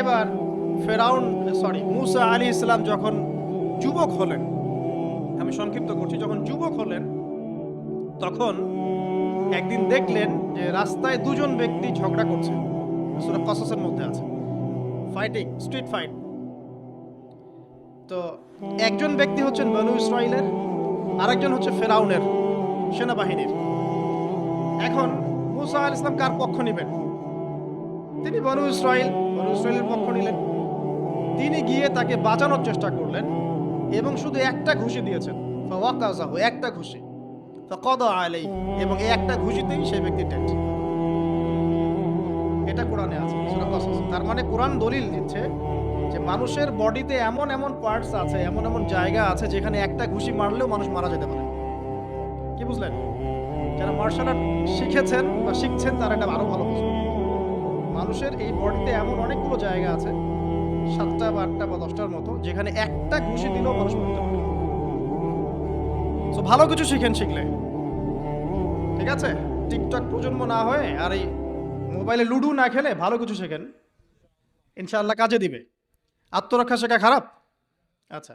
এবার ফেরাউন সরি মুসা আলী ইসলাম যখন যুবক হলেন, আমি সংক্ষিপ্ত করছি, যখন যুবক হলেন, তখন একদিন দেখলেন যে রাস্তায় দুজন ব্যক্তি ঝগড়া করছে। সুরা কসসের মধ্যে আছে। ফাইটিং স্ট্রিট ফাইট তো একজন ব্যক্তি হচ্ছেন বনু ইসরায়েলের আরেকজন হচ্ছে ফেরাউনের সেনাবাহিনীর। এখন মুসা আল ইসলাম কার পক্ষ নেবেন? তিনি বনু ইসরায়েল ইসরায়েলের পক্ষ নিলেন। তিনি গিয়ে তাকে বাঁচানোর চেষ্টা করলেন এবং শুধু একটা ঘুষি দিয়েছেন। একটা ঘুষি। ফাকাদা আলাই এবং এই একটা ঘুষিতেই সেই ব্যক্তি ডেড। এটা কোরআনে আছে তার মানে কোরআন দলিল দিচ্ছে যে মানুষের বডিতে এমন এমন পার্টস আছে, এমন এমন জায়গা আছে যেখানে একটা ঘুষি মারলেও মানুষ মারা যেতে পারে। কি বুঝলেন? যারা মার্শাল আর্ট শিখেছেন বা শিখছেন তারা এটা আরও ভালো বুঝবেন। মানুষের এই বডিতে এমন অনেকগুলো জায়গা আছে, সাতটা বা আটটা বা দশটার মতো, যেখানে একটা ঘুষি দিলেও মানুষ মরতে পারে। তো ভালো কিছু শিখেন শিখলে। ঠিক আছে? টিকটক প্রজন্ম না হয়ে আর এই মোবাইলে লুডু না খেলে ভালো কিছু শেখেন। ইনশাআল্লাহ কাজে দিবে। আত্মরক্ষা শেখা খারাপ? আচ্ছা।